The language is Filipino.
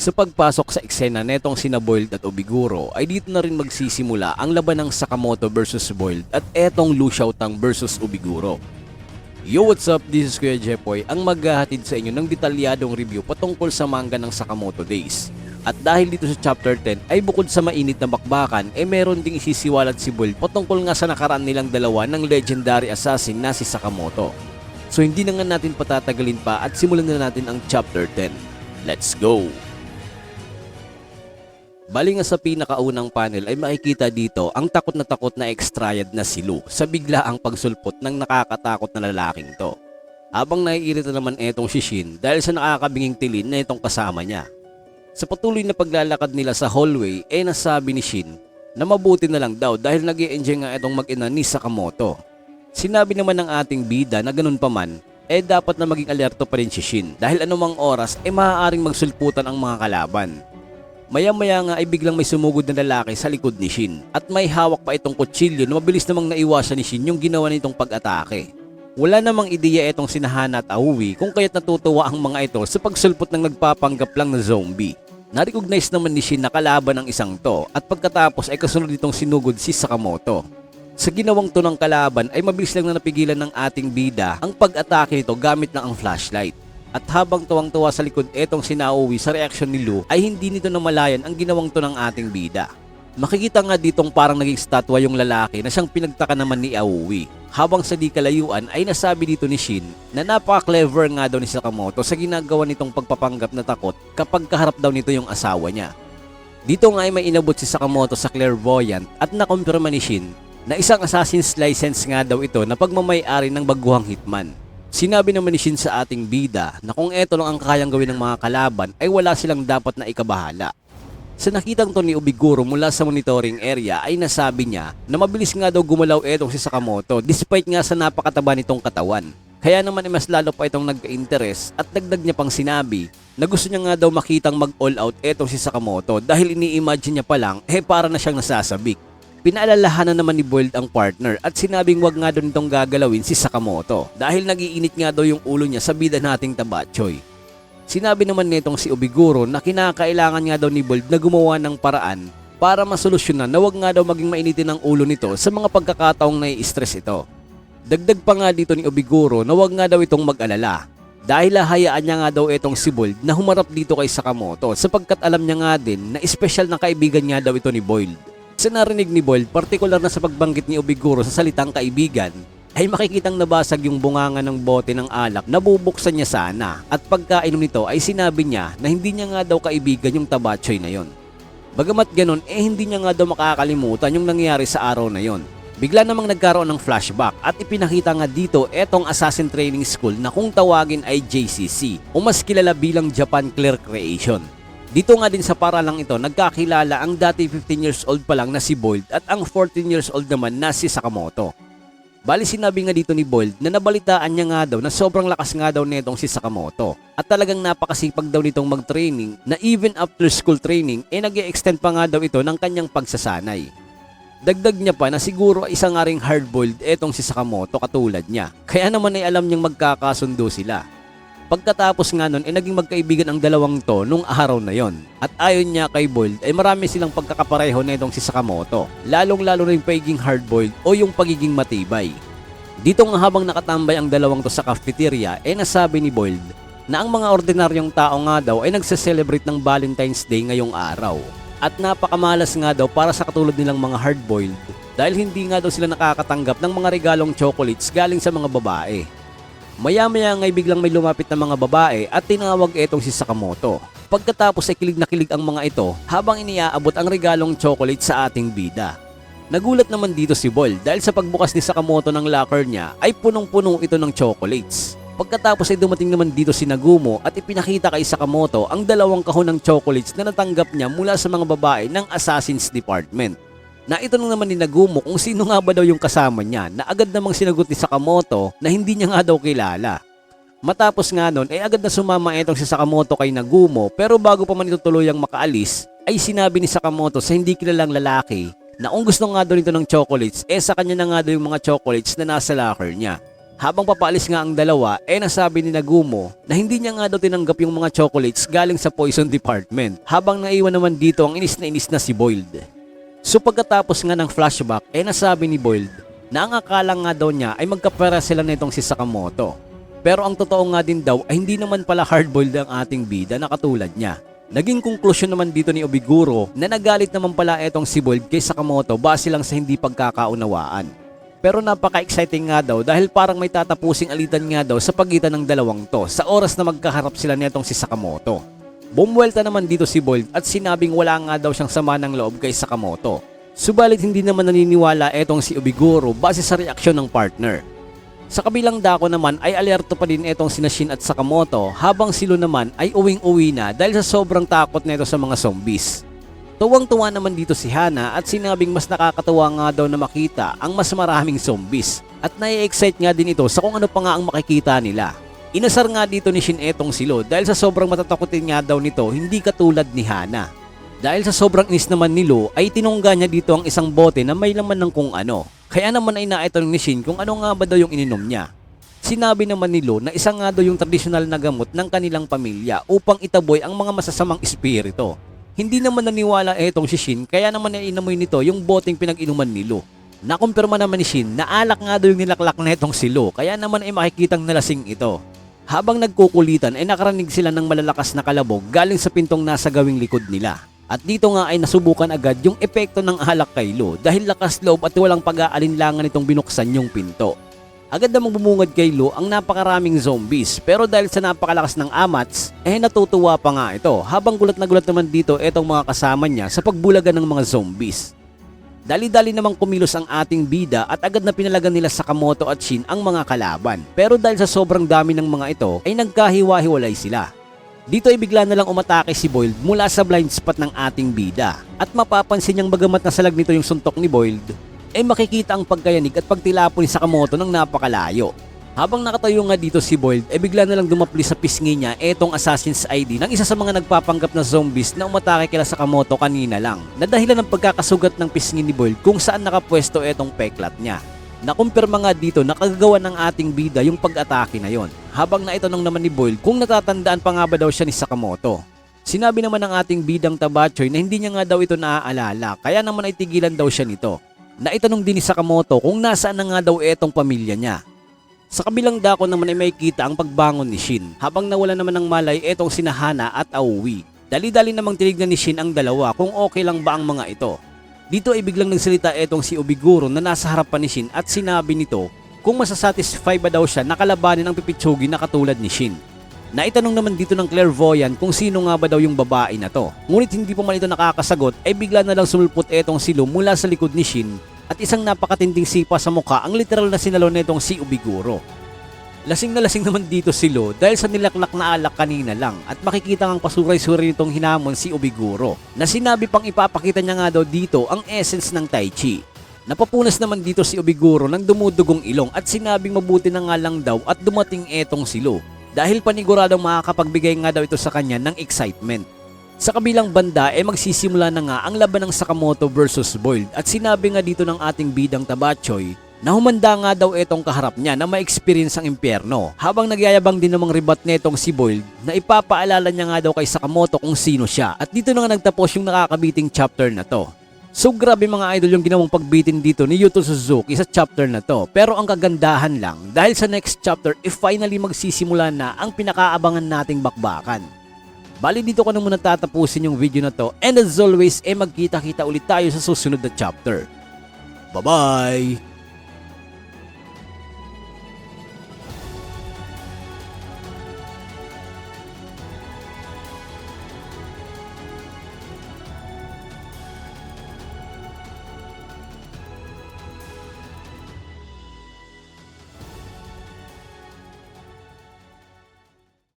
Sa pagpasok sa eksena netong sina Boiled at Obiguro ay dito na rin magsisimula ang laban ng Sakamoto versus Boiled at etong Lu Xiaotang versus Obiguro. Yo, what's up? This is Kuya Jepoy, ang maghahatid sa inyo ng detalyadong review patungkol sa manga ng Sakamoto Days. At dahil dito sa chapter 10 ay bukod sa mainit na bakbakan, eh meron ding isisiwalat si Boiled patungkol nga sa nakaraan nilang dalawa ng legendary assassin na si Sakamoto. So hindi na nga natin patatagalin pa at simulan na natin ang chapter 10. Let's go! Bali nga sa pinakaunang panel ay makikita dito ang takot na takot na extrayad na si Lu sa biglaang pagsulpot ng nakakatakot na lalaking to. Habang naiirita naman etong si Shin dahil sa nakakabinging tilin na itong kasama niya. Sa patuloy na paglalakad nila sa hallway ay nasabi ni Shin na mabuti na lang daw dahil nag enjoy nga itong mag-ina ni Sakamoto. Sinabi naman ng ating bida na ganun pa man, eh dapat na maging alerto pa rin si Shin dahil anumang oras ay maaaring magsulputan ang mga kalaban. Maya-maya nga ay biglang may sumugod na lalaki sa likod ni Shin at may hawak pa itong kutsilyo na mabilis namang naiwasan ni Shin yung ginawa nitong pag-atake. Wala namang ideya itong sinahana at Aui kung kaya't natutuwa ang mga ito sa pagsulpot ng nagpapanggap lang na zombie. Narecognize naman ni Shin na kalaban ng isang to at pagkatapos ay kasunod itong sinugod si Sakamoto. Sa ginawang to ng kalaban ay mabilis lang na napigilan ng ating bida ang pag-atake nito gamit na ang flashlight. At habang tuwang-tuwa sa likod etong sinauwi sa reaksyon ni Lu ay hindi nito namalayan ang ginawang to ng ating bida. Makikita nga ditong parang naging statwa yung lalaki na siyang pinagtaka naman ni Aoi. Habang sa di kalayuan ay nasabi dito ni Shin na napaka-clever nga daw ni Sakamoto sa ginagawa nitong pagpapanggap na takot kapag kaharap daw nito yung asawa niya. Dito nga ay may inabot si Sakamoto sa clairvoyant at nakumpirma ni Shin na isang assassin's license nga daw ito na pagmamayari ng baguhang hitman. Sinabi naman ni Shin sa ating bida na kung eto lang ang kayang gawin ng mga kalaban ay wala silang dapat na ikabahala. Sa nakitang to ni Ubiguro mula sa monitoring area ay nasabi niya na mabilis nga daw gumalaw etong si Sakamoto despite nga sa napakataba nitong katawan. Kaya naman ay mas lalo pa itong nagka-interest at dagdag niya pang sinabi na gusto niya nga daw makitang mag-all out etong si Sakamoto dahil ini-imagine niya pa lang eh para na siyang nasasabik. Pinaalalahanan naman ni Boiled ang partner at sinabing wag nga daw nitong gagalawin si Sakamoto dahil nagiinit nga daw yung ulo niya sa bida nating Tabachoy. Sinabi naman nitong si Obiguro na kinakailangan nga daw ni Boiled na gumawa ng paraan para masolusyonan na wag nga daw maging mainitin ang ulo nito sa mga pagkakataong nai-stress ito. Dagdag pa nga dito ni Obiguro na wag nga daw itong mag-alala dahil hahayaan niya nga daw itong si Boiled na humarap dito kay Sakamoto sapagkat alam niya nga din na espesyal na kaibigan nga daw ito ni Boiled. Sa narinig ni Boiled, partikular na sa pagbanggit ni Obiguro sa salitang kaibigan, ay makikitang nabasag yung bunganga ng bote ng alak na bubuksan niya sana at pagkainom nito ay sinabi niya na hindi niya nga daw kaibigan yung tabachoy na yon. Bagamat ganon eh hindi niya nga daw makakalimutan yung nangyari sa araw na yon. Bigla namang nagkaroon ng flashback at ipinakita nga dito etong Assassin Training School na kung tawagin ay JCC o mas kilala bilang Japan Clear Creation. Dito nga din sa paralang ito, nagkakilala ang dati 15 years old pa lang na si Boiled at ang 14 years old naman na si Sakamoto. Bali sinabi nga dito ni Boiled na nabalitaan niya nga daw na sobrang lakas nga daw netong si Sakamoto at talagang napakasipag daw nitong mag-training na even after school training eh nag extend pa nga daw ito ng kanyang pagsasanay. Dagdag niya pa na siguro isa nga ring hard-boiled etong si Sakamoto katulad niya kaya naman ay alam niyang magkakasundo sila. Pagkatapos nga nun, ay naging magkaibigan ang dalawang to nung araw na yon. At ayon niya kay Boiled, ay marami silang pagkakapareho na itong si Sakamoto. Lalong-lalo na yung pagiging hard-boiled o yung pagiging matibay. Dito nga habang nakatambay ang dalawang to sa cafeteria, ay nasabi ni Boiled na ang mga ordinaryong tao nga daw ay nagse-celebrate ng Valentine's Day ngayong araw. At napakamalas nga daw para sa katulad nilang mga hard-boiled dahil hindi nga daw sila nakakatanggap ng mga regalong chocolates galing sa mga babae. Maya-maya nga'y biglang may lumapit na mga babae at tinawag etong si Sakamoto. Pagkatapos ay kilig na kilig ang mga ito habang iniaabot ang regalong chocolate sa ating bida. Nagulat naman dito si Bol dahil sa pagbukas ni Sakamoto ng locker niya ay punong-puno ito ng chocolates. Pagkatapos ay dumating naman dito si Nagumo at ipinakita kay Sakamoto ang dalawang kahon ng chocolates na natanggap niya mula sa mga babae ng Assassin's Department na itanong naman ni Nagumo kung sino nga ba daw yung kasama niya na agad namang sinagot ni Sakamoto na hindi niya nga daw kilala. Matapos nga nun ay agad na sumama itong si Sakamoto kay Nagumo pero bago pa man ito tuluyang makaalis ay sinabi ni Sakamoto sa hindi kilalang lalaki na kung gusto nga daw nito ng chocolates eh sa kanya na nga daw yung mga chocolates na nasa locker niya. Habang papaalis nga ang dalawa, eh nasabi ni Nagumo na hindi niya nga daw tinanggap yung mga chocolates galing sa poison department habang naiwan naman dito ang inis na inis na si Boiled. So pagkatapos nga ng flashback, eh nasabi ni Boiled na ang akala nga daw niya ay magkapera sila nitong si Sakamoto. Pero ang totoo nga din daw ay hindi naman pala hardboiled ang ating bida na katulad niya. Naging konklusyon naman dito ni Obiguro na nagalit naman pala etong si Boiled kay Sakamoto base lang sa hindi pagkakaunawaan. Pero napaka-exciting nga daw dahil parang may tatapusing alitan nga daw sa pagitan ng dalawang to sa oras na magkaharap sila netong si Sakamoto. Bumwelta naman dito si Bold at sinabing wala nga daw siyang sama ng loob kay Sakamoto. Subalit hindi naman naniniwala etong si Obiguro base sa reaksyon ng partner. Sa kabilang dako naman ay alerto pa din etong sina Shin at Sakamoto habang silo naman ay uwing-uwi na dahil sa sobrang takot nito sa mga zombies. Tuwang-tuwa naman dito si Hana at sinabing mas nakakatuwa nga daw na makita ang mas maraming zombies at nai-excite nga din ito sa kung ano pa nga ang makikita nila. Inasar nga dito ni Shin etong silo dahil sa sobrang matatakotin nga daw nito hindi katulad ni Hana. Dahil sa sobrang inis naman ni Lo ay tinungga niya dito ang isang bote na may laman ng kung ano. Kaya naman ay naitanong ni Shin kung ano nga ba daw yung ininom niya. Sinabi naman ni Lo na isa nga daw yung tradisyonal na gamot ng kanilang pamilya upang itaboy ang mga masasamang espiritu. Hindi naman naniwala etong si Shin kaya naman inamoy nito yung boteng pinag-inuman ni Lo. Nakumpirma naman ni Shin na alak nga daw yung nilaklak na itong si Lo kaya naman ay makikitang nalasing ito. Habang nagkukulitan ay nakaranig sila ng malalakas na kalabog galing sa pintong nasa gawing likod nila. At dito nga ay nasubukan agad yung epekto ng alak kay Lo dahil lakas loob at walang pag-aalinlangan itong binuksan yung pinto. Agad namang bumungad kay Lo ang napakaraming zombies pero dahil sa napakalakas ng amats, eh natutuwa pa nga ito habang gulat na gulat naman dito itong mga kasama niya sa pagbulagan ng mga zombies. Dali-dali namang kumilos ang ating bida at agad na pinalagan nila sa Kamoto at Shin ang mga kalaban. Pero dahil sa sobrang dami ng mga ito ay nagkahiwa-hiwalay sila. Dito ay bigla na lang umatake si Boiled mula sa blind spot ng ating bida. At mapapansin niyang bagamat nasalag nito yung suntok ni Boiled, ay makikita ang pagkayanig at pagtilapo ni Sakamoto ng napakalayo. Habang nakatayo nga dito si Boiled, ay bigla na lang dumapli sa pisngi niya etong Assassin's ID ng isa sa mga nagpapanggap na zombies na umatake kila Sakamoto kanina lang na dahilan ng pagkakasugat ng pisngi ni Boiled kung saan nakapwesto etong peklat niya. Nakumpirma nga dito na kagagawa ng ating bida yung pag-atake na yon. Habang naitanong naman ni Boyle kung natatandaan pa nga ba daw siya ni Sakamoto. Sinabi naman ng ating bidang Tabachoy na hindi niya nga daw ito naaalala kaya naman ay tigilan daw siya nito. Naitanong din ni Sakamoto kung nasaan na nga daw etong pamilya niya. Sa kabilang dako naman ay may kita ang pagbangon ni Shin habang nawala naman ng malay etong sinahana at Aoi. Dali-dali namang tinignan ni Shin ang dalawa kung okay lang ba ang mga ito. Dito ay biglang nagsalita etong si Obiguro na nasa harapan ni Shin at sinabi nito kung masasatisfy ba daw siya nakalabanin ang pipitsugi na katulad ni Shin. Naitanong naman dito ng clairvoyant kung sino nga ba daw yung babae na to. Ngunit hindi pa man ito nakakasagot ay bigla na lang sumulpot etong silo mula sa likod ni Shin at isang napakatinding sipa sa mukha ang literal na sinalo netong si Obiguro. Lasing na lasing naman dito si Lo dahil sa nilaklak na alak kanina lang at makikita ngang pasuray-suray nitong hinamon si Obiguro na sinabi pang ipapakita niya nga daw dito ang essence ng Tai Chi. Napapunas naman dito si Obiguro ng dumudugong ilong at sinabing mabuti na nga lang daw at dumating etong si Lo dahil paniguradong makakapagbigay nga daw ito sa kanya ng excitement. Sa kabilang banda ay eh magsisimula na nga ang laban ng Sakamoto versus Boiled at sinabi nga dito ng ating bidang Tabachoy na humanda nga daw itong kaharap niya na ma-experience ang impyerno habang nagyayabang din namang ribat netong si Boiled na ipapaalala niya nga daw kay Sakamoto kung sino siya at dito na nga nagtapos yung nakakabiting chapter na to. So grabe mga idol yung ginawang pagbitin dito ni Yuto Suzuki sa chapter na to pero ang kagandahan lang dahil sa next chapter if finally magsisimula na ang pinakaabangan nating bakbakan. Bali dito ko na muna tatapusin yung video na to and as always eh magkita-kita ulit tayo sa susunod na chapter. Bye-bye!